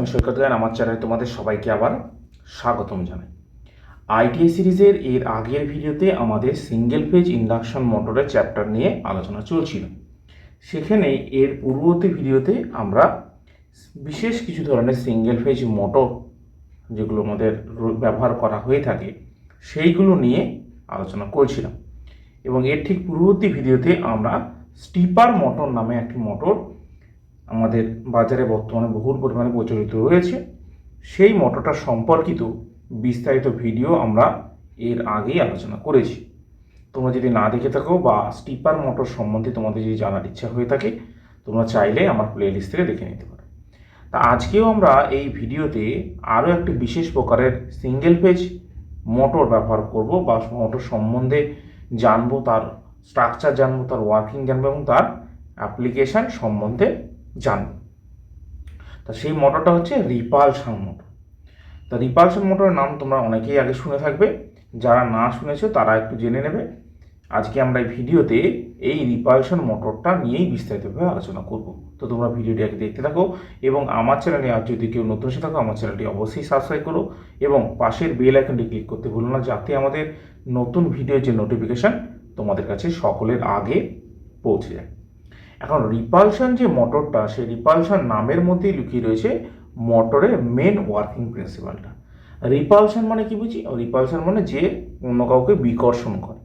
আমি সৈকত গান আমার চ্যানেলে তোমাদের সবাইকে আবার স্বাগতম জানাই। আইটিআই সিরিজের এর আগের ভিডিওতে আমাদের সিঙ্গেল পেজ ইন্ডাকশন মোটরের চ্যাপ্টার নিয়ে আলোচনা চলছিল। সেখানে এর পূর্ববর্তী ভিডিওতে আমরা বিশেষ কিছু ধরনের সিঙ্গেল পেজ মোটর যেগুলো আমাদের ব্যবহার করা হয়ে থাকে, সেইগুলো নিয়ে আলোচনা করছিলাম। এবং এর ঠিক পূর্ববর্তী ভিডিওতে আমরা স্টিপার মোটর নামে একটি মোটর আমাদের বাজারে বর্তমানে বহুল পরিমাণে প্রচলিত রয়েছে। সেই মোটরটা সম্পর্কিত বিস্তারিত ভিডিও আমরা এর আগেই আলোচনা করেছি। তোমরা যদি না দেখে থাকো বা স্টিপার মোটর সম্বন্ধে তোমাদের যদি জানার ইচ্ছা হয়ে থাকে, তোমরা চাইলে আমার প্লেলিস্ট থেকে দেখে নিতে পারো। তা আজকেও আমরা এই ভিডিওতে আরও একটি বিশেষ প্রকারের সিঙ্গেল পেজ মোটর ব্যবহার করব বা মোটর সম্বন্ধে জানব, তার স্ট্রাকচার জানব, তার ওয়ার্কিং জানব এবং তার অ্যাপ্লিকেশান সম্বন্ধে জানব। তা সেই মোটরটা হচ্ছে রিপালশন মোটর। তা রিপালশন মোটরের নাম তোমরা অনেকেই আগে শুনে থাকবে। যারা না শুনেছো, তারা একটু জেনে নেবে। আজকে আমরা এই ভিডিওতে এই রিপালশন মোটরটা নিয়েই বিস্তারিতভাবে আলোচনা করব। তো তোমরা ভিডিওটি আগে দেখতে থাকো এবং আমার চ্যানেলে আর যদি কেউ নতুন এসে থাকো, আমার চ্যানেলটি অবশ্যই সাবস্ক্রাইব করো এবং পাশের বেল আইকনটি ক্লিক করতে ভুলো না, যাতে আমাদের নতুন ভিডিওর যে নোটিফিকেশান তোমাদের কাছে সকলের আগে পৌঁছে যায়। এখন রিপালশন যে মোটরটা সেই রিপালশন নামের মধ্যেই লুকিয়ে রয়েছে মোটরের মেন ওয়ার্কিং প্রিন্সিপালটা রিপালশন মানে কি বুঝি? রিপালশন মানে যে অন্য কাউকে বিকর্ষণ করে।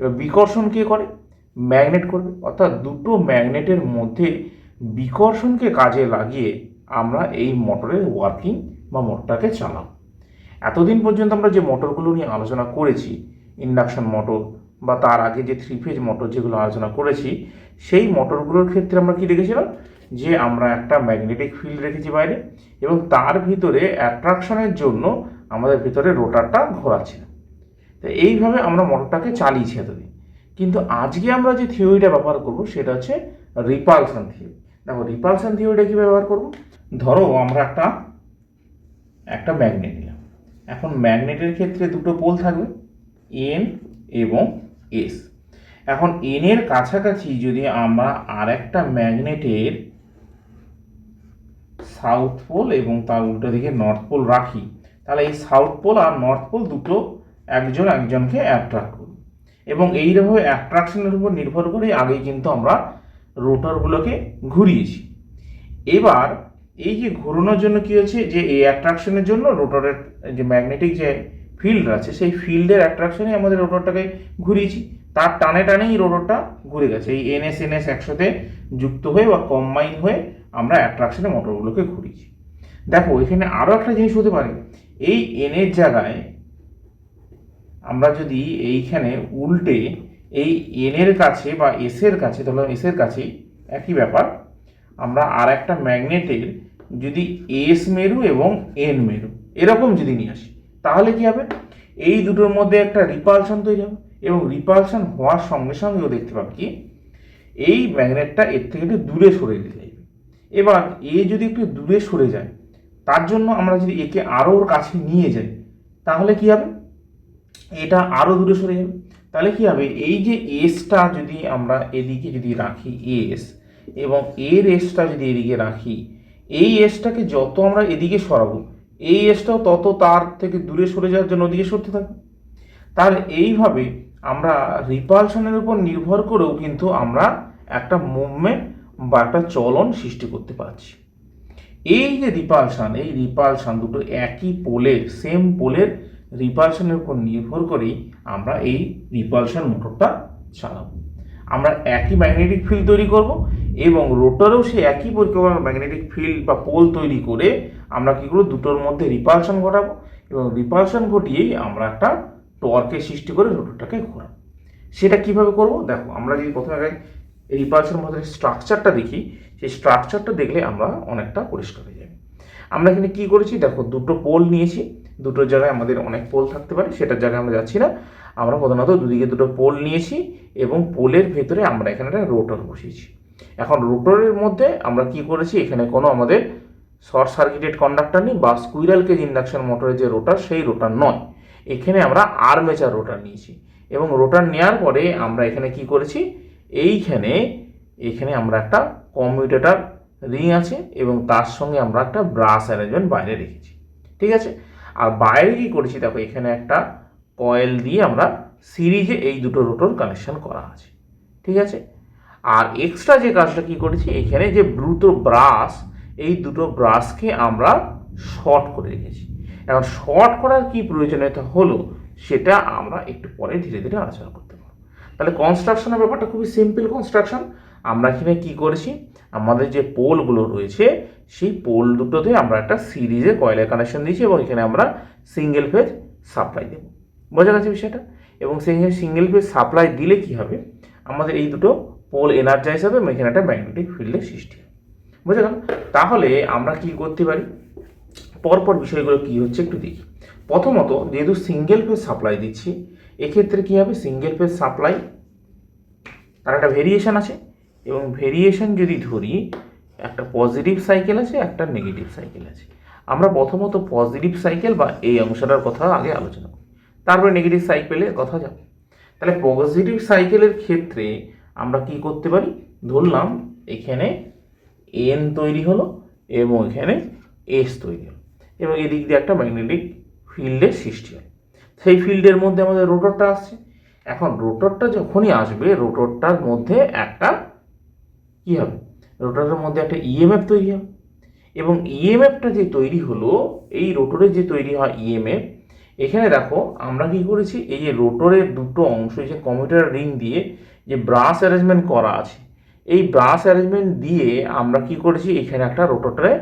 এবার বিকর্ষণ কে করে? ম্যাগনেট করবে। অর্থাৎ দুটো ম্যাগনেটের মধ্যে বিকর্ষণকে কাজে লাগিয়ে আমরা এই মোটরের ওয়ার্কিং বা মোটরটাকে চালাবো। এতদিন পর্যন্ত আমরা যে মোটরগুলো নিয়ে আলোচনা করেছি ইন্ডাকশন মোটর বা তার আগে যে থ্রি ফেজ মোটর যেগুলো আলোচনা করেছি, সেই মোটরগুলোর ক্ষেত্রে আমরা কি রেখেছিলাম যে আমরা একটা ম্যাগনেটিক ফিল্ড রেখেছি বাইরে এবং তার ভিতরে অ্যাট্রাকশনের জন্য আমাদের ভিতরে রোটারটা ঘোরাচ্ছিলাম তো এইভাবে আমরা মোটরটাকে চালিয়েছি এতদিন। কিন্তু আজকে আমরা যে থিওরিটা ব্যবহার করব, সেটা হচ্ছে রিপালসান থিওরি দেখো রিপালসান থিওরিটা কী ব্যবহার করব? ধরো, আমরা একটা একটা ম্যাগনেট নিলাম। এখন ম্যাগনেটের ক্ষেত্রে দুটো পোল থাকবে এন এবং এস এখন এন এর কাছাকাছি যদি আমরা আর একটা ম্যাগনেটের সাউথ পোল এবং তার উল্টো দিকে নর্থ পোল রাখি, তাহলে এই সাউথ পোল আর নর্থ পোল দুটো একজন একজনকে অ্যাট্রাক্ট করবে। এবং এইভাবে অ্যাট্রাকশনের উপর নির্ভর করে আগেই কিন্তু আমরা রোটরগুলোকে ঘুরিয়েছি। এবার এই যে ঘোরানোর জন্য কী হচ্ছে? যে এই অ্যাট্রাকশনের জন্য রোটরের যে ম্যাগনেটিক যে ফিল্ড আছে। সেই ফিল্ডের অ্যাট্রাকশনে আমাদের রোটরটাকে ঘুরিয়েছি। তার টানে টানেই রোটরটা ঘুরে গেছে। এই এনএস এনএস একসাথে যুক্ত হয়ে বা কম্বাইন হয়ে আমরা অ্যাট্রাকশনে মোটরগুলোকে ঘুরিয়েছি। দেখো, এখানে আরও একটা জিনিস হতে পারে। এই এনের জায়গায় আমরা যদি এইখানে উল্টে এই এনের কাছে বা এসের কাছে, ধরো এসের কাছে, একই ব্যাপার, আমরা আর একটা ম্যাগনেটের যদি এস মেরু এবং এন মেরু, এরকম যদি নিয়ে আসি। তাহলে কি হবে? এই দুটোর মধ্যে একটা রিপালশন তৈরি হবে এবং রিপালশন হওয়ার সঙ্গে সঙ্গেও দেখতে পাবে কি? এই ম্যাগনেটটা এর থেকে একটু দূরে সরে যাবে। এবার এ যদি একটু দূরে সরে যায়, তার জন্য আমরা যদি একে আরও ওর কাছে নিয়ে যাই, তাহলে কি হবে? এটা আরও দূরে সরে যাবে। তাহলে কি হবে? এই যে এসটা যদি আমরা এদিকে যদি রাখি এস এবং এর এসটা যদি এদিকে রাখি, এই এসটাকে যত আমরা এদিকে সরাবো এই এসটাও তত তার থেকে দূরে সরে যাওয়ার জন্য ওদিকে সরতে থাকবে। তাহলে এইভাবে আমরা রিপালশনের উপর নির্ভর করেও কিন্তু আমরা একটা মুভমেন্ট বা একটা চলন সৃষ্টি করতে পারছি। এই যে রিপালশন এই রিপালশন দুটো একই পোলের সেম পোলের রিপালশনের উপর নির্ভর করেই আমরা এই রিপালশন মোটরটা চালাবো। আমরা একই ম্যাগনেটিক ফিল্ড তৈরি করব এবং রোটারেও সেই একই পরিকল্পনা ম্যাগনেটিক ফিল্ড বা পোল তৈরি করে আমরা কী করব? দুটোর মধ্যে রিপালশন ঘটাবো এবং রিপালশন ঘটিয়েই আমরা একটা টর্কের সৃষ্টি করে রোটরটাকে ঘোরাবো। সেটা কীভাবে করব? দেখো, আমরা যদি প্রথমে আগে রিপালশন মধ্যে স্ট্রাকচারটা দেখি, সেই স্ট্রাকচারটা দেখলে আমরা অনেকটা পরিষ্কার হয়ে যাবে। আমরা এখানে কি করেছি? দেখো, দুটো পোল নিয়েছি। দুটো জায়গায় আমাদের অনেক পোল থাকতে পারে, সেটার জায়গায় আমরা যাচ্ছি না। আমরা প্রধানত দুদিকে দুটো পোল নিয়েছি এবং পোলের ভেতরে আমরা এখানে একটা রোটর বসিয়েছি। এখন রোটরের মধ্যে আমরা কি করেছি? এখানে কোনো আমাদের শর্ট সার্কিটেড কন্ডাক্টর নেই বা স্কুইরাল কেজ ইন্ডাকশন মোটরের যে রোটার সেই রোটার নয়। এখানে আমরা আর্মেচার রোটার নিয়েছি এবং রোটার নেওয়ার পরে আমরা এখানে কি করেছি? এইখানে, এখানে আমরা একটা কমিউটেটার রিং আছে এবং তার সঙ্গে আমরা একটা ব্রাশ অ্যারেঞ্জমেন্ট বাইরে রেখেছি। ঠিক আছে? আর বাইরে কি করেছি? দেখো, এখানে একটা কয়েল দিয়ে আমরা সিরিজে এই দুটো রোটর কানেকশন করা আছে। ঠিক আছে? আর এক্সট্রা যে কাজটা কি করেছি, এখানে যে দুটো ব্রাশ, এই দুটো ব্রাশকে আমরা শর্ট করে রেখেছি। এখন শর্ট করার কি প্রয়োজনীয়তা হলো, সেটা আমরা একটু পরে ধীরে ধীরে আলোচনা করতে পারব। তাহলে কনস্ট্রাকশনের ব্যাপারটা খুবই সিম্পল কনস্ট্রাকশন আমরা এখানে কি করেছি, আমাদের যে পোলগুলো রয়েছে, সেই পোল দুটোতে আমরা একটা সিরিজে কয়েলের কানেকশন দিয়েছি এবং এখানে আমরা সিঙ্গেল ফেজ সাপ্লাই দেবো। বোঝা গেছে বিষয়টা? এবং সেই সিঙ্গেল ফেজ সাপ্লাই দিলে কি হবে? আমাদের এই দুটো পোল এনার্জাইজ হবে, এবং এখানে একটা ম্যাগনেটিক ফিল্ডের সৃষ্টি হবে। বুঝে গেল তাহলে আমরা কি করতে পারি? পরপর বিষয়গুলো কি হচ্ছে একটু দেখি। প্রথমত, যেহেতু সিঙ্গেল ফেজ সাপ্লাই দিচ্ছি, এক্ষেত্রে কী হবে? সিঙ্গেল ফেজ সাপ্লাই তার একটা ভেরিয়েশন আছে, এবং ভেরিয়েশন যদি ধরি, একটা পজিটিভ সাইকেল আছে, একটা নেগেটিভ সাইকেল আছে। আমরা প্রথমত পজিটিভ সাইকেল বা এই অংশটার কথা আগে আলোচনা করি তারপরে নেগেটিভ সাইকেলের কথা যাবে। তাহলে পজিটিভ সাইকেলের ক্ষেত্রে আমরা কি করতে পারি? ধরলাম এখানে এন তৈরি হলো এবং এখানে এস তৈরি হলো। এবং এদিক দিয়ে একটা ম্যাগনেটিক ফিল্ডের সৃষ্টি হয়। সেই ফিল্ডের মধ্যে আমাদের রোটরটা আসছে। এখন রোটরটা যখনই আসবে রোটরটার মধ্যে একটা কী হবে? রোটরের মধ্যে একটা ইএমএফ তৈরি হবে। এবং ইএমএফটা যে তৈরি হলো, এই রোটরের যে তৈরি হয় ইএমএফ এখানে দেখো, আমরা কি করেছি? এই যে রোটরের দুটো অংশ, এই যে কম্পিউটার রিং দিয়ে যে ব্রাশ অ্যারেঞ্জমেন্ট করা আছে, এই ব্রাশ অ্যারেঞ্জমেন্ট দিয়ে আমরা কি করেছি? এখানে একটা রোটরে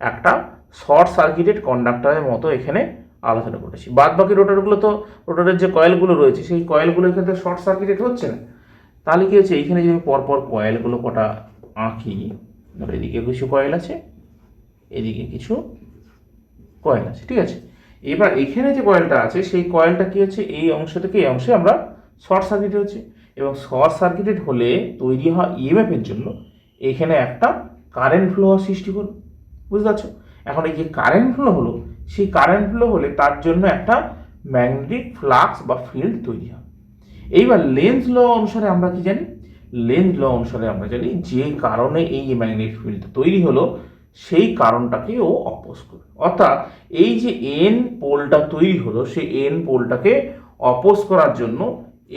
একটা শর্ট সার্কিটেড কন্ডাক্টরের মতো এখানে আলোচনা করেছি। বাদ বাকি রোটরগুলো তো রোটরের যে কয়েলগুলো রয়েছে, সেই কয়েলগুলো এখানে শর্ট সার্কিটেড হচ্ছে না। তাহলে কী হচ্ছে? এইখানে যদি পরপর কয়েলগুলো কটা আঁকি এদিকে কিছু কয়েল আছে, এদিকে কিছু কয়েল আছে, ঠিক আছে? এবার এখানে যে কয়েলটা আছে, সেই কয়েলটা কি হচ্ছে? এই অংশ থেকে এই অংশে আমরা শর্ট সার্কিট হচ্ছে। এবং শর্ট সার্কিটেড হলে তৈরি হওয়া ইএমএফ এর জন্য এখানে একটা কারেন্ট ফ্লো সৃষ্টি হলো বুঝতে পারছ? এখন এই যে কারেন্ট ফ্লো হলো, সেই কারেন্ট ফ্লো হলে তার জন্য একটা ম্যাগনেটিক ফ্লাক্স বা ফিল্ড তৈরি হয়। এইবার লেন্স ল অনুসারে আমরা কি জানি? লেন্স ল অনুসারে আমরা জানি যে কারণে এই ম্যাগনেটিক ফিল্ডটা তৈরি হলো সেই কারণটাকে ও অপোজ করবে। অর্থাৎ এই যে এন পোলটা তৈরি হলো, সেই এন পোলটাকে অপোজ করার জন্য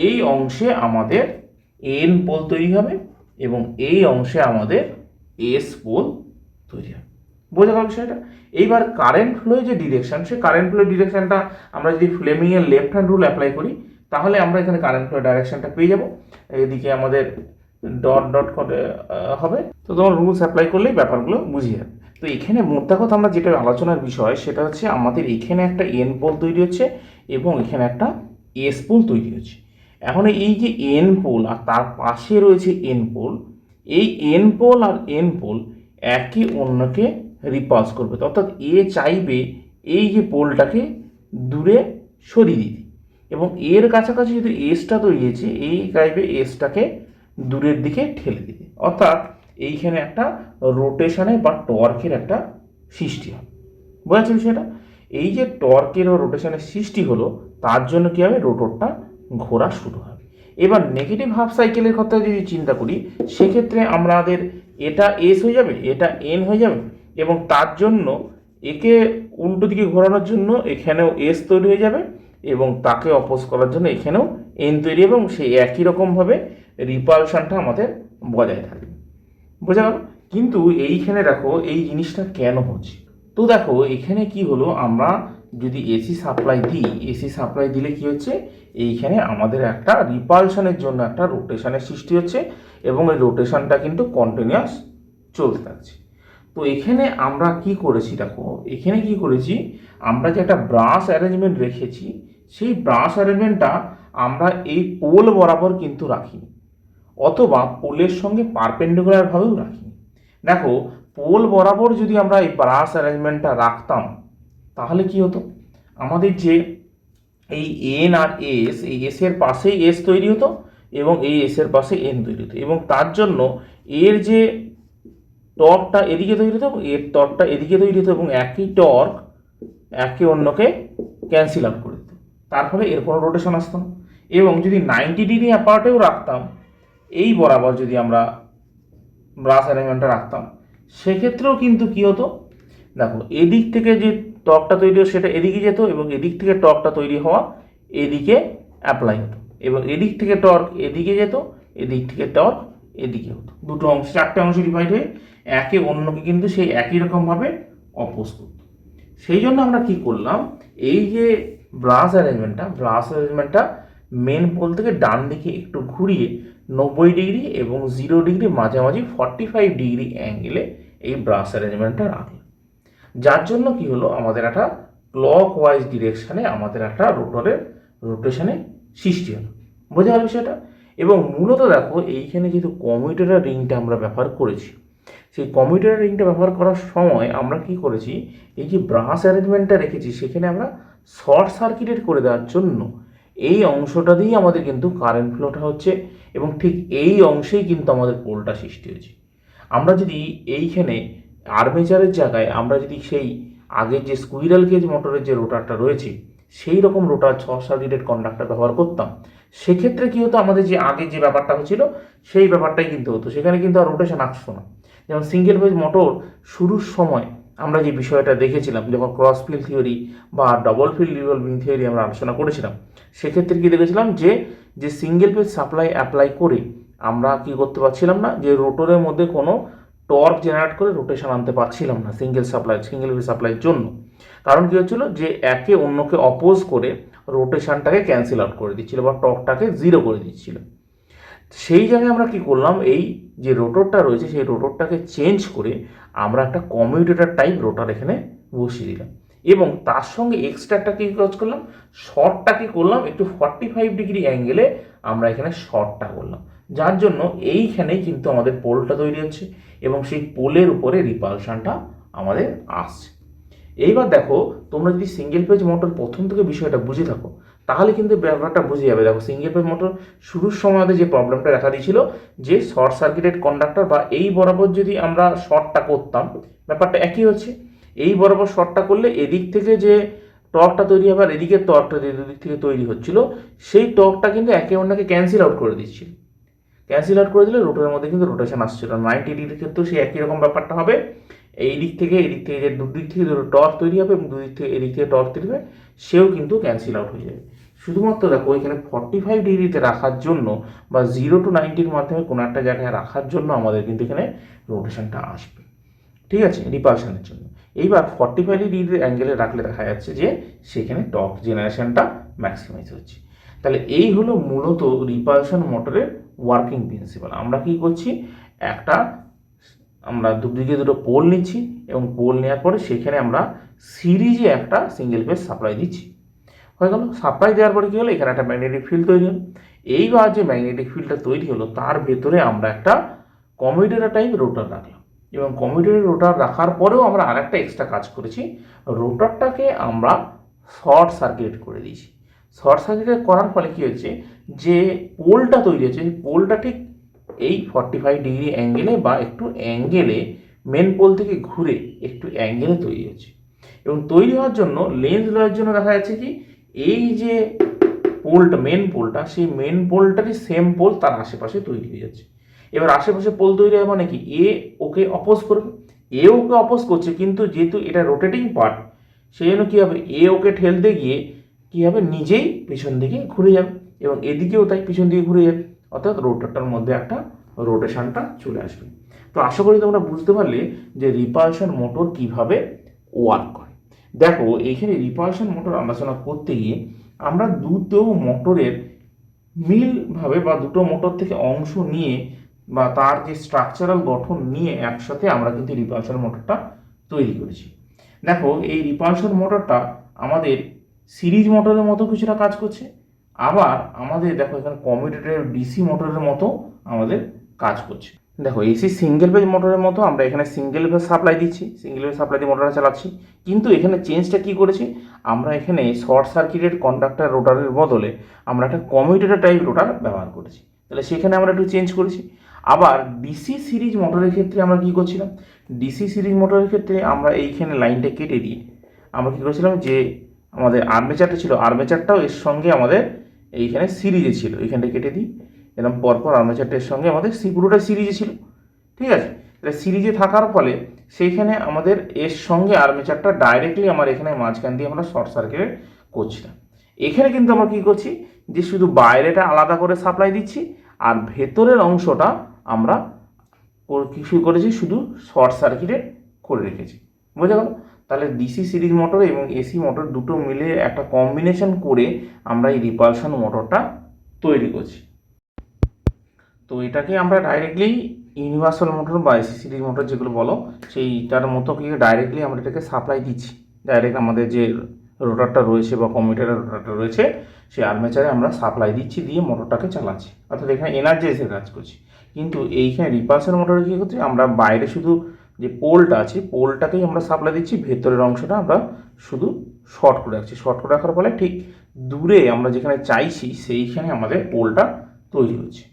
এই অংশে আমাদের এন পোল তৈরি হবে এবং এই অংশে আমাদের এস পোল তৈরি হবে। বোঝা গেল বিষয়টা? এইবার কারেন্ট ফ্লো যে ডিরেকশন সেই কারেন্ট ফ্লো ডিরেকশনটা আমরা যদি ফ্লেমিংয়ের লেফট হ্যান্ড রুল অ্যাপ্লাই করি, তাহলে আমরা এখানে কারেন্ট ফ্লো ডাইরেকশনটা পেয়ে যাব। এদিকে আমাদের ডট ডট করে হবে। তো তোমার রুলস অ্যাপ্লাই করলেই ব্যাপারগুলো বুঝিয়ে যাবে তো এখানে মোদ্দা কথা আমরা যেটা আলোচনার বিষয়, সেটা হচ্ছে আমাদের এখানে একটা এন পোল তৈরি হচ্ছে এবং এখানে একটা এস পোল তৈরি হচ্ছে। এখন এই যে এন পোল আর তার পাশে রয়েছে এন পোল, এই এন পোল আর এন পোল একে অন্যকে রিপালস করবে। অর্থাৎ এ চাইবে এই যে পোলটাকে দূরে সরিয়ে দিতে। এবং এর কাছাকাছি যদি এসটা তৈরি হয়েছে, এই চাইবে এসটাকে দূরের দিকে ঠেলে দিতে অর্থাৎ এইখানে একটা রোটেশনে বা টর্কের একটা সৃষ্টি হয়। বোঝা যাচ্ছে বিষয়টা? এই যে টর্কের ও রোটেশনের সৃষ্টি হলো, তার জন্য কী হবে? রোটরটা ঘোরা শুরু হবে। এবার নেগেটিভ হাফ সাইকেলের কথা যদি চিন্তা করি, সেক্ষেত্রে আমাদের এটা এস হয়ে যাবে, এটা এন হয়ে যাবে এবং তার জন্য একে উল্টো দিকে ঘোরানোর জন্য এখানেও এস তৈরি হয়ে যাবে এবং তাকে অপোজ করার জন্য এখানেও এন তৈরি এবং সেই একই রকমভাবে রিপালশনটা আমাদের বজায় থাকে। বোঝা গেল? কিন্তু এইখানে দেখো, এই জিনিসটা কেন হচ্ছে? তো দেখো, এখানে কি হলো, আমরা যদি এসি সাপ্লাই দিই এসি সাপ্লাই দিলে কি হচ্ছে? এইখানে আমাদের একটা রিপালশনের জন্য একটা রোটেশনের সৃষ্টি হচ্ছে এবং এই রোটেশনটা কিন্তু কন্টিনিউয়াস চলতে থাকছে। তো এখানে আমরা কি করেছি দেখো, এখানে কি করেছি, আমরা যে একটা ব্রাশ অ্যারেঞ্জমেন্ট রেখেছি, সেই ব্রাশ অ্যারেঞ্জমেন্টটা আমরা এই পোল বরাবর কিন্তু রাখিনি। অথবা পোলের সঙ্গে পারপেন্ডিকুলারভাবেও রাখি দেখো, পোল বরাবর যদি আমরা এই ব্রাশ অ্যারেঞ্জমেন্টটা রাখতাম, তাহলে কি হতো? আমাদের যে এই এন আর এস এই এস এর পাশেই এস তৈরি হতো এবং এই এস এর পাশে এন তৈরি হতো এবং তার জন্য এর যে টর্কটা এদিকে তৈরি হতো এর টর্কটা এদিকে তৈরি হতো এবং একই টর্ক একে অন্যকে ক্যান্সেল আউট করে দিত। তার ফলে এর কোনো রোটেশন আসতো না। এবং যদি নাইনটি ডিগ্রি অ্যাপার্টেও রাখতাম এই বরাবর যদি আমরা ব্রাশ অ্যারেঞ্জমেন্টটা রাখতাম, সেক্ষেত্রেও কিন্তু কী হতো? দেখো, এদিক থেকে যে টকটা তৈরি হতো, সেটা এদিকে যেত এবং এদিক থেকে টকটা তৈরি হওয়া এদিকে অ্যাপ্লাই হতো এবং এদিক থেকে টর্ক এদিকে যেত, এদিক থেকে টর্ক এদিকে হতো। দুটো অংশ, চারটে অংশ ডিভাইড হয়ে একে অন্যকে কিন্তু সেই একই রকমভাবে অপোজ সেই জন্য আমরা কি করলাম, এই যে ব্রাশ অ্যারেঞ্জমেন্টটা ব্রাশ অ্যারেঞ্জমেন্টটা মেন পোল থেকে ডান দিকে একটু ঘুরিয়ে নব্বই ডিগ্রি এবং জিরো ডিগ্রি, মাঝামাঝি ফর্টি ফাইভ ডিগ্রি অ্যাঙ্গেলে এই ব্রাশ অ্যারেঞ্জমেন্টটা রাখলাম যার জন্য কি হলো? আমাদের একটা ক্লক ওয়াইজ ডিরেকশানে আমাদের একটা রোটরের রোটেশনে সৃষ্টি হলো। বোঝা গেল বিষয়টা? এবং মূলত দেখো, এইখানে যেহেতু কমিউটার রিংটা আমরা ব্যবহার করেছি, সেই কমিউটার রিংটা ব্যবহার করার সময় আমরা কি করেছি? এই যে ব্রাশ অ্যারেঞ্জমেন্টটা রেখেছি, সেখানে আমরা শর্ট সার্কিটেড করে দেওয়ার জন্য এই অংশটা দিয়েই আমাদের কিন্তু কারেন্ট ফ্লোটা হচ্ছে এবং ঠিক এই অংশেই কিন্তু আমাদের পোলটা সৃষ্টি হয়েছে। আমরা যদি এইখানে আর্মেচারের জায়গায় আমরা যদি সেই আগের যে স্কুইরাল কেজ মোটরের যে রোটারটা রয়েছে, সেই রকম রোটার ছ সার্কিটেড কন্ডাক্টর ব্যবহার করতাম, সেক্ষেত্রে কী হতো আমাদের যে আগে যে ব্যাপারটা হচ্ছিল, সেই ব্যাপারটাই কিন্তু হতো। সেখানে কিন্তু আর রোটেশন আসতো না। যেমন সিঙ্গেল ফেজ মোটর শুরুর সময় আমরা যে বিষয়টা দেখেছিলাম, যখন ক্রস ফিল্ড থিওরি বা ডবল ফিল্ড রিভলভিং থিওরি আমরা আলোচনা করেছিলাম, সেক্ষেত্রে কি দেখেছিলাম যে যে সিঙ্গেল ফেজ সাপ্লাই অ্যাপ্লাই করে আমরা কি করতে পারছিলাম না? যে রোটরের মধ্যে কোনো টর্ক জেনারেট করে রোটেশন আনতে পারছিলাম না সিঙ্গেল সাপ্লাই সিঙ্গেল ফেজ সাপ্লাইয়ের জন্য। কারণ কী হচ্ছিল? যে একে অন্যকে অপোজ করে রোটেশনটাকে ক্যান্সেল আউট করে দিচ্ছিল বা টর্কটাকে জিরো করে দিচ্ছিল। সেই জায়গায় আমরা কি করলাম? এই যে রোটরটা রয়েছে, সেই রোটরটাকে চেঞ্জ করে আমরা একটা কমিউটেটার টাইপ রোটার এখানে বসিয়ে দিলাম। এবং তার সঙ্গে এক্সট্রা একটা কী কাজ করলাম? শর্টটা কি করলাম? একটু ফর্টি ফাইভ ডিগ্রি অ্যাঙ্গেলে আমরা এখানে শর্টটা করলাম। যার জন্য এইখানেই কিন্তু আমাদের পোলটা তৈরি হচ্ছে এবং সেই পোলের উপরে রিপালশনটা আমাদের আসছে। এইবার দেখো, তোমরা যদি সিঙ্গেল পেজ মোটর প্রথম থেকে বিষয়টা বুঝে থাকো, তাহলে কিন্তু ব্যাপারটা বুঝে যাবে। দেখো সিঙ্গেল পেজ মোটর শুরুর সময় আমাদের যে প্রবলেমটা দেখা দিয়েছিল, যে শর্ট সার্কিটেড কন্ডাক্টর বা এই বরাবর যদি আমরা শর্টটা করতাম, ব্যাপারটা একই হচ্ছে। এই বরাবর শর্টটা করলে এদিক থেকে যে টর্কটা তৈরি হবে আর এদিকে টর্কটা যে দুদিক থেকে তৈরি হচ্ছিল, সেই টর্কটা কিন্তু একে অন্যকে ক্যান্সেল আউট করে দিচ্ছিল ক্যান্সেল আউট করে দিলে রোটের মধ্যে কিন্তু রোটেশন আসছিল নাইনটি ডিগ্রির ক্ষেত্রেও সেই একই রকম ব্যাপারটা হবে। এই দিক থেকে এদিক থেকে যে দুদিক থেকে দুটো টর্ক তৈরি হবে এবং দুদিক থেকে এদিক থেকে টর্ক তৈরি হবে, সেও কিন্তু ক্যান্সেল আউট হয়ে যাবে। শুধুমাত্র দেখো, এখানে ফর্টি ফাইভ ডিগ্রিতে রাখার জন্য বা জিরো টু নাইনটির মাধ্যমে কোনো একটা জায়গায় রাখার জন্য আমাদের কিন্তু এখানে রোটেশনটা আসবে। ঠিক আছে? রিপালশনের জন্য। এইবার ফর্টি ফাইভ ডিগ্রি অ্যাঙ্গেলে রাখলে দেখা যাচ্ছে যে সেখানে টপ জেনারেশনটা ম্যাক্সিমাইজ হচ্ছে। তাহলে এই হলো মূলত রিপালশন মোটরের ওয়ার্কিং প্রিন্সিপাল আমরা কি করছি? একটা আমরা দুদিকে দুটো পোল নিচ্ছি এবং পোল নেওয়ার পরে সেখানে আমরা সিরিজে একটা সিঙ্গেল ফেজ সাপ্লাই দিচ্ছি। হয়ে গেল। সাপ্লাই দেওয়ার পরে কী হলো? এখানে একটা ম্যাগনেটিক ফিল্ড তৈরি হলো। এইবার যে ম্যাগনেটিক ফিল্ডটা তৈরি হলো, তার ভেতরে আমরা একটা কমিউটার টাইপ রোটার রাখলাম। এবং কমিউটার রোটার রাখার পরেও আমরা আরেকটা এক্সট্রা কাজ করেছি। রোটারটাকে আমরা শর্ট সার্কিট করে দিয়েছি। শর্ট সার্কিট করার ফলে কী হচ্ছে যে পোলটা তৈরি হচ্ছে পোলটা ঠিক এই ফর্টি ফাইভ ডিগ্রি অ্যাঙ্গেলে বা একটু অ্যাঙ্গেলে মেন পোল থেকে ঘুরে একটু অ্যাঙ্গেলে তৈরি হচ্ছে এবং তৈরি হওয়ার জন্য লেন্স লয়ের জন্য দেখা যাচ্ছে কি, এই যে পোলটা মেন পোলটা সেই মেন পোলটারই সেম পোল তার আশেপাশে তৈরি হয়ে যাচ্ছে। এবার আশেপাশে পোল তৈরি হয় মানে কি? এ ওকে অপোজ করবে। এ ওকে অপোজ করছে, কিন্তু যেহেতু এটা রোটেটিং পার্ট সেই জন্য কী হবে? এ ওকে ঠেলতে গিয়ে কী হবে? নিজেই পিছন দিকে ঘুরে যাবে এবং এদিকেও তাই পিছন দিকে ঘুরে যাবে। অর্থাৎ রোটারটার মধ্যে একটা রোটেশনটা চলে আসবে। তো আশা করি তোমরা বুঝতে পারলে যে রিপালশন মোটর কীভাবে ওয়ার্ক করে। দেখো, এখানে রিপালশন মোটর আলোচনা করতে গিয়ে আমরা দুটো মোটরের মিলভাবে বা দুটো মোটর থেকে অংশ নিয়ে বা তার যে স্ট্রাকচারাল গঠন নিয়ে একসাথে আমরা কিন্তু রিপালশন মোটরটা তৈরি করেছি। দেখো, এই রিপালশন মোটরটা আমাদের সিরিজ মোটরের মতো কিছুটা কাজ করছে। আবার আমাদের, দেখো, এখানে কমিউটেটের ডিসি মোটরের মতো আমাদের কাজ করছে। দেখো এসি সিঙ্গেল পেজ মোটরের মতো আমরা এখানে সিঙ্গেল পেজ সাপ্লাই দিচ্ছি সিঙ্গেল পেজ সাপ্লাই দিয়ে মোটরটা চালাচ্ছি। কিন্তু এখানে চেঞ্জটা কি করেছি? আমরা এখানে শর্ট সার্কিটেড কন্ডাক্টার রোটারের বদলে আমরা একটা কমিউটেটার টাইপ রোটার ব্যবহার করেছি। তাহলে সেখানে আমরা একটু চেঞ্জ করেছি। আবার ডিসি সিরিজ মোটরের ক্ষেত্রে আমরা কী করছিলাম? ডিসি সিরিজ মোটরের ক্ষেত্রে আমরা এইখানে লাইনটা কেটে দিয়ে আমরা কী করেছিলাম যে আমাদের আর্মেচারটা ছিল আর্মেচারটাও এর সঙ্গে আমাদের এইখানে সিরিজে ছিল। এইখানটা কেটে দিই এরকম পরপর আর্মেচারটার সঙ্গে আমাদের সি পুরোটা সিরিজে ছিল। ঠিক আছে? এটা সিরিজে থাকার ফলে সেইখানে আমাদের এর সঙ্গে আর্মেচারটা ডাইরেক্টলি আমার এখানে মাঝখান দিয়ে আমরা শর্ট সার্কিট করছিলাম। এখানে কিন্তু আমরা কী করছি? যে শুধু বাইরেটা আলাদা করে সাপ্লাই দিচ্ছি আর ভেতরের অংশটা আমরা কিছু করেছি? শুধু শর্ট সার্কিটে করে রেখেছি। বোঝা গেল তাহলে ডিসি সিরিজ মোটর এবং এসি মোটর দুটো মিলে একটা কম্বিনেশন করে আমরা এই রিপালশন মোটরটা তৈরি করছি। তো এটাকে আমরা ডাইরেক্টলি ইউনিভার্সাল মোটর বা এসি সিরিজ মোটর যেগুলো বলো, সেইটার মতো কি ডাইরেক্টলি আমরা এটাকে সাপ্লাই দিচ্ছি। ডাইরেক্ট আমাদের যে রোটারটা রয়েছে বা কম্পিউটারের রোটারটা রয়েছে, সেই আর্মেচারে আমরা সাপ্লাই দিচ্ছি, দিয়ে মোটরটাকে চালাচ্ছি। অর্থাৎ এখানে এনার্জি এসে কাজ করছি। কিন্তু এইখানে রিপালসার মোটরে কী করছি আমরা বাইরে শুধু যে পোলটা আছে, পোলটাকেই আমরা সাপ্লাই দিচ্ছি, ভেতরের অংশটা আমরা শুধু শর্ট করে রাখছি। শর্ট করে রাখার ফলে ঠিক দূরে আমরা যেখানে চাইছি, সেইখানে আমাদের পোলটা তৈরি হচ্ছে।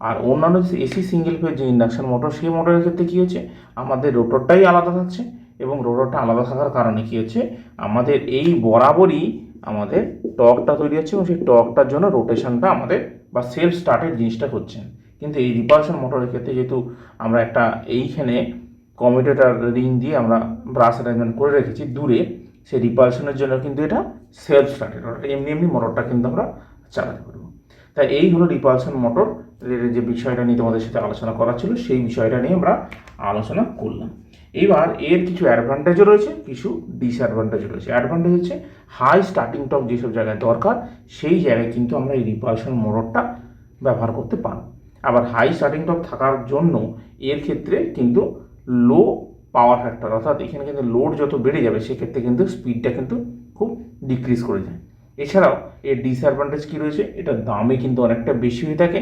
আর অন্যান্য এসি সিঙ্গেল ফেজ যে ইন্ডাকশন মোটর সেই মোটরের ক্ষেত্রে কী হচ্ছে? আমাদের রোটরটাই আলাদা থাকছে এবং রোটরটা আলাদা থাকার কারণে কী হচ্ছে? আমাদের এই বরাবরই আমাদের টকটা তৈরি হচ্ছে এবং সেই টকটার জন্য রোটেশনটা আমাদের বা সেলফ স্টার্টের জিনিসটা হচ্ছে। কিন্তু এই রিপালশন মোটরের ক্ষেত্রে যেহেতু আমরা একটা এইখানে কমিউটেটার রিং দিয়ে আমরা ব্রাশ অ্যারেঞ্জমেন্ট করে রেখেছি দূরে, সেই রিপালশনের জন্য কিন্তু এটা সেলফ স্টার্টেড অর্থাৎ এমনি এমনি মোটরটা কিন্তু আমরা চালাতে পারব। তাই এই হলো রিপালশন মোটর যে বিষয়টা নিয়ে তোমাদের সাথে আলোচনা করা ছিল, সেই বিষয়টা নিয়ে আমরা আলোচনা করলাম। এবার এর কিছু অ্যাডভান্টেজও রয়েছে, কিছু ডিসঅ্যাডভান্টেজও রয়েছে। অ্যাডভান্টেজ হচ্ছে হাই স্টার্টিং টক যেসব জায়গায় দরকার, সেই জায়গায় কিন্তু আমরা এই রিপালশন মোটরটা ব্যবহার করতে পারব। আবার হাই স্টার্টিং টপ থাকার জন্য এর ক্ষেত্রে কিন্তু লো পাওয়ার ফ্যাক্টর অর্থাৎ এখানে কিন্তু লোড যত বেড়ে যাবে, সেক্ষেত্রে কিন্তু স্পিডটা কিন্তু খুব ডিক্রিজ করে যায়। এছাড়াও এর ডিসঅ্যাডভান্টেজ কী রয়েছে? এটা দামে কিন্তু অনেকটা বেশি হয়ে থাকে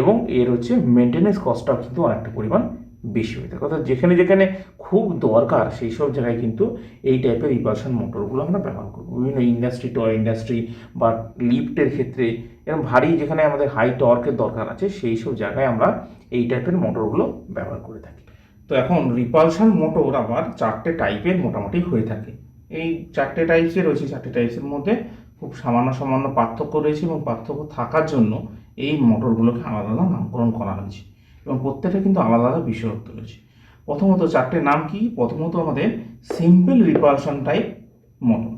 এবং এর হচ্ছে মেনটেনেন্স কস্টটাও কিন্তু অনেকটা পরিমাণ বেশি হয়ে থাকে। অর্থাৎ যেখানে যেখানে খুব দরকার, সেই সব জায়গায় কিন্তু এই টাইপের রিপালশন মোটরগুলো আমরা ব্যবহার করব। বিভিন্ন ইন্ডাস্ট্রি টয় ইন্ডাস্ট্রি বা লিফটের ক্ষেত্রে এরকম ভারী যেখানে আমাদের হাই টর্কের দরকার আছে, সেই সব জায়গায় আমরা এই টাইপের মোটরগুলো ব্যবহার করে থাকি। তো এখন রিপালশন মোটর আবার চারটে টাইপের মোটামুটি হয়ে থাকে। এই চারটে টাইপসে রয়েছে, চারটে টাইপসের মধ্যে খুব সামান্য সামান্য পার্থক্য রয়েছে এবং পার্থক্য থাকার জন্য এই মোটরগুলোকে আলাদা আলাদা নামকরণ করা হয়েছে এবং প্রত্যেকটা কিন্তু আলাদা আলাদা বিষয়ত্ব রয়েছে। প্রথমত চারটে নাম কি? প্রথমত আমাদের সিম্পল রিপালশন টাইপ মোটর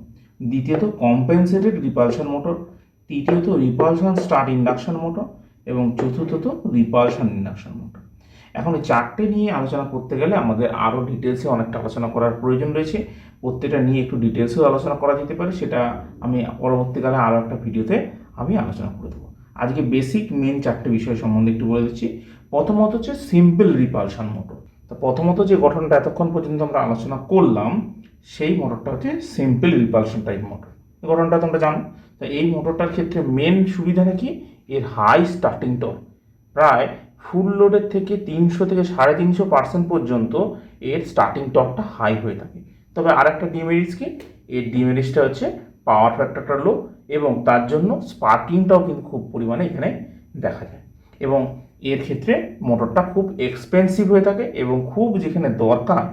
দ্বিতীয়ত কম্পেনসেটেড রিপালশন মোটর তৃতীয়ত রিপালশন স্টার্ট ইন্ডাকশন মোটর এবং চতুর্থত রিপালশন ইন্ডাকশন মোটর এখন চারটে নিয়ে আলোচনা করতে গেলে আমাদের আরও ডিটেলসে অনেকটা আলোচনা করার প্রয়োজন রয়েছে। প্রত্যেকটা নিয়ে একটু ডিটেলসেও আলোচনা করা যেতে পারে, সেটা আমি পরবর্তীকালে আরও একটা ভিডিওতে আমি আলোচনা করে দেবো। আজকে বেসিক মেন চারটে বিষয় সম্বন্ধে একটু বলে দিচ্ছি। প্রথমত হচ্ছে সিম্পল রিপালশন মোটর তো প্রথমত যে গঠনটা এতক্ষণ পর্যন্ত আমরা আলোচনা করলাম, সেই মোটরটা হচ্ছে সিম্পল রিপালশন টাইপ মোটর গঠনটা তোমরা জানো। তো এই মোটরটার ক্ষেত্রে মেন সুবিধাটা কি? এর হাই স্টার্টিং টর্ক প্রায় ফুল লোডের থেকে তিনশো থেকে সাড়ে তিনশো পার্সেন্ট পর্যন্ত এর স্টার্টিং টর্কটা হাই হয়ে থাকে। তবে আরেকটা ডিমেরিটস কি? এর ডিমেরিটসটা হচ্ছে পাওয়ার ফ্যাক্টরটা লো এবং তার জন্য স্পার্কিংটাও কিন্তু খুব পরিমাণে এখানে দেখা যায়। এবং এর ক্ষেত্রে মোটরটা খুব এক্সপেন্সিভ হয়ে থাকে এবং খুব যেখানে দরকার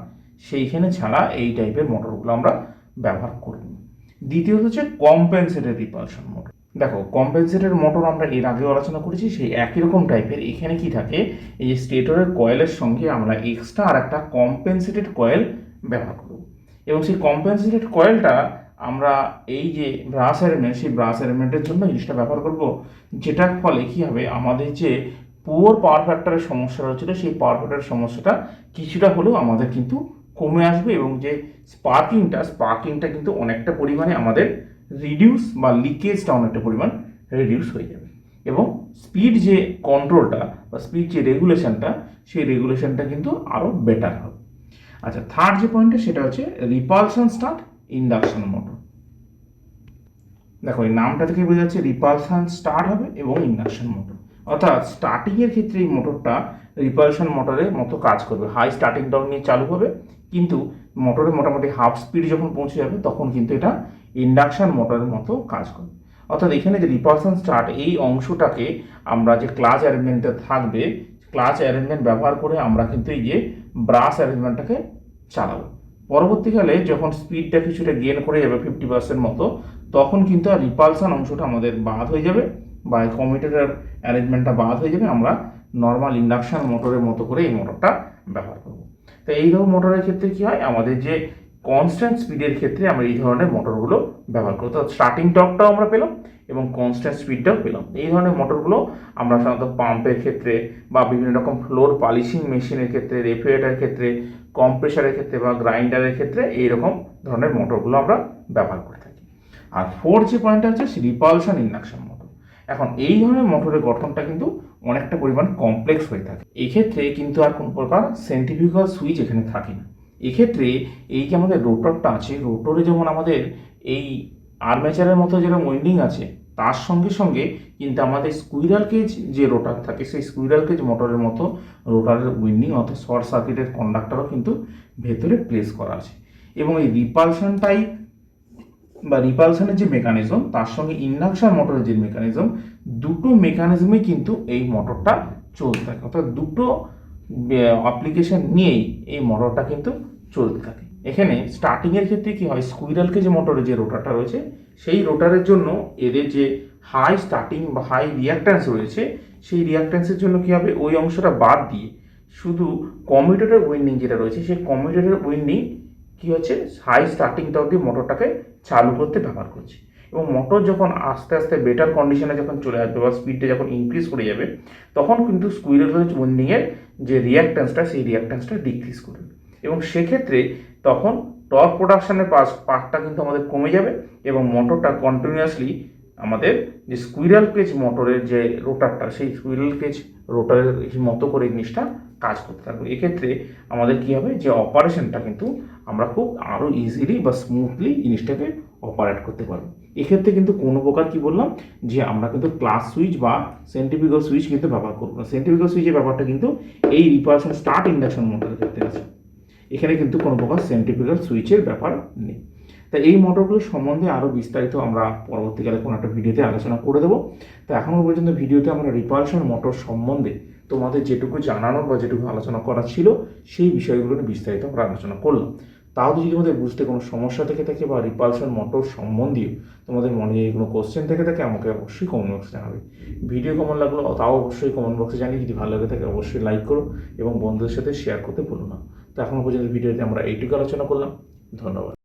সেইখানে ছাড়া এই টাইপের মোটরগুলো আমরা ব্যবহার করব দ্বিতীয়ত হচ্ছে কম্পেনসেটেড রিপালশন মোটর দেখো কম্পেনসেটেড মোটর আমরা এর আগেও আলোচনা করেছি, সেই একই রকম টাইপের এখানে কি থাকে? এই যে স্টেটরের কয়েলের সঙ্গে আমরা এক্সট্রা আর একটা কম্পেনসেটেড কয়েল ব্যবহার করব। এবং সেই কম্পেনসেটেড কয়েলটা আমরা এই যে ব্রাশ অ্যারেমেন্ট সেই ব্রাশ অ্যারেমেন্টের জন্য জিনিসটা ব্যবহার করব, যেটার ফলে কী হবে? আমাদের যে পুয়ার পাওয়ার ফ্যাক্টরের সমস্যা হচ্ছিল সেই পাওয়ার ফ্যাক্টরের সমস্যাটা কিছুটা হলেও আমাদের কিন্তু কমে আসবে এবং যে স্পার্কিংটা স্পার্কিংটা কিন্তু অনেকটা পরিমাণে আমাদের রিডিউস বা লিকেজটা অনেকটা পরিমাণ রিডিউস হয়ে যাবে। এবং স্পিড যে কন্ট্রোলটা বা স্পিড যে রেগুলেশনটা সেই রেগুলেশনটা কিন্তু আরও বেটার হবে। আচ্ছা থার্ড যে পয়েন্টটা সেটা হচ্ছে রিপালশন স্টার্ট ইন্ডাকশন মোটর দেখো, এই নামটা থেকে বোঝা যাচ্ছে রিপালশন স্টার্ট হবে এবং ইন্ডাকশন মোটর অর্থাৎ স্টার্টিংয়ের ক্ষেত্রে এই মোটরটা রিপালশন মোটরের মতো কাজ করবে। হাই স্টার্টিং টর্ক নিয়ে চালু হবে কিন্তু মোটরে মোটামুটি হাফ স্পিড যখন পৌঁছে যাবে, তখন কিন্তু এটা ইন্ডাকশান মোটরের মতো কাজ করবে। অর্থাৎ এখানে যে রিপালশন স্টার্ট এই অংশটাকে আমরা যে ক্লাচ অ্যারেঞ্জমেন্টে থাকবে ক্লাচ অ্যারেঞ্জমেন্ট ব্যবহার করে আমরা কিন্তু এই যে ব্রাশ অ্যারেঞ্জমেন্টটাকে চালাবো। পরবর্তীকালে যখন স্পিডটা কিছুটা গেন করে যাবে ফিফটি পার্সেন্ট মতো, তখন কিন্তু আর রিপালশন অংশটা আমাদের বাদ হয়ে যাবে বা কমিউটেটার অ্যারেঞ্জমেন্টটা বাদ হয়ে যাবে। আমরা নর্মাল ইন্ডাকশান মোটরের মতো করে এই মোটরটা ব্যবহার করব। তো এই ধরনের মোটরের ক্ষেত্রে কি হয়? আমাদের যে কনস্ট্যান্ট স্পিডের ক্ষেত্রে আমরা এই ধরনের মোটরগুলো ব্যবহার করি। তো স্টার্টিং টকটাও আমরা পেলাম এবং কনস্ট্যান্ট স্পিডটাও পেলাম। এই ধরনের মোটরগুলো আমরা সাধারণত পাম্পের ক্ষেত্রে বা বিভিন্ন রকম ফ্লোর পলিশিং মেশিনের ক্ষেত্রে রেফ্রিজারেটারের ক্ষেত্রে কম্প্রেসারের ক্ষেত্রে বা গ্রাইন্ডারের ক্ষেত্রে এইরকম ধরনের মোটরগুলো আমরা ব্যবহার করে থাকি। আর ফোর যে পয়েন্টটা হচ্ছে রিপালশন ইন্ডাকশন মোটর এখন এই ধরনের মোটরের গঠনটা কিন্তু অনেকটা পরিমাণ কমপ্লেক্স হয়ে থাকে। এক্ষেত্রে কিন্তু আর কোনো প্রকার সেন্টিফিক্যাল সুইচ এখানে থাকে না। এক্ষেত্রে এই যে আমাদের রোটরটা আছে রোটরে যেমন আমাদের এই আর্মেচারের মতো যেরকম উইন্ডিং আছে, তার সঙ্গে সঙ্গে কিন্তু আমাদের স্কুইরাল কেজ যে রোটার থাকে, সেই স্কুইরাল কেজ মোটরের মতো রোটারের উইন্ডিং অর্থাৎ শর্ট সার্কিটের কন্ডাক্টারও কিন্তু ভেতরে প্লেস করা আছে। এবং এই রিপালশনটাই বা রিপালশনের যে মেকানিজম তার সঙ্গে ইন্ডাকশন মোটরের যে মেকানিজম দুটো মেকানিজমে কিন্তু এই মোটরটা চলতে থাকে। অর্থাৎ দুটো অ্যাপ্লিকেশন নিয়েই এই মোটরটা কিন্তু চলতে থাকে। এখানে স্টার্টিংয়ের ক্ষেত্রে কি হয় স্কুইরালকে যে মোটরের যে রোটারটা রয়েছে, সেই রোটারের জন্য এদের যে হাই স্টার্টিং বা হাই রিয়াক্ট্যান্স রয়েছে, সেই রিয়াক্ট্যান্সের জন্য কি হবে, ওই অংশটা বাদ দিয়ে শুধু কমিউটেটের উইন্ডিং যেটা রয়েছে, সেই কমিউটেটের উইন্ডিং কি হচ্ছে হাই স্টার্টিংটা অবধি মোটরটাকে চালু করতে ব্যবহার করছি। এবং মোটর যখন আস্তে আস্তে বেটার কন্ডিশনে যখন চলে আসবে বা স্পিডটা যখন ইনক্রিজ করে যাবে, তখন কিন্তু স্কুইরেল স্কুইরাল উইন্ডিংয়ের যে রিয়াক্ট্যান্সটা সেই রিয়াক্ট্যান্সটা ডিক্রিজ করবে। এবং সেক্ষেত্রে তখন টর্ক প্রোডাকশনের পাস পার্টটা কিন্তু আমাদের কমে যাবে এবং মোটরটা কন্টিনিউয়াসলি আমাদের যে স্কুইরাল কেজ মোটরের যে রোটারটা সেই স্কুইরাল কেজ রোটারের মতো করে জিনিসটা কাজ করতে থাকবে। এক্ষেত্রে আমাদের কী হবে? যে অপারেশনটা কিন্তু আমরা খুব আরও ইজিলি বা স্মুথলি জিনিসটাকে অপারেট করতে পারব। এক্ষেত্রে কিন্তু কোনো প্রকার কি বললাম, যে আমরা কিন্তু ক্লাস সুইচ বা সেন্টিফিক্যাল সুইচ কিন্তু ব্যবহার করব না। সেন্টিফিক্যাল সুইচের ব্যাপারটা কিন্তু এই রিপারেশন স্টার্ট ইন্ডাকশন মোটরের ক্ষেত্রে আছে। এখানে কিন্তু কোনো প্রকার সেন্টিফিক্যাল সুইচের ব্যাপার নেই। তাই এই মোটরগুলো সম্বন্ধে আরও বিস্তারিত আমরা পরবর্তীকালে কোনো একটা ভিডিওতে আলোচনা করে দেবো। তো এখনও পর্যন্ত ভিডিওতে আমরা রিপালশন মোটর সম্বন্ধে তোমাদের যেটুকু জানানোর বা যেটুকু আলোচনা করা ছিল, সেই বিষয়গুলো নিয়ে বিস্তারিত আমরা আলোচনা করলাম। তাও যদি তোমাদের বুঝতে কোনো সমস্যা থেকে থাকে বা রিপালশন মোটর সম্বন্ধীয় তোমাদের মনে যদি কোনো কোশ্চেন থেকে থাকে, আমাকে অবশ্যই কমেন্ট বক্সে জানাবে। ভিডিও কেমন লাগল তাও অবশ্যই কমেন্ট বক্সে জানিয়ে, যদি ভালো লাগে থাকে অবশ্যই লাইক করো এবং বন্ধুদের সাথে শেয়ার করতে ভুলো না। তো এখনও পর্যন্ত ভিডিওতে আমরা এইটুকু আলোচনা করলাম। ধন্যবাদ।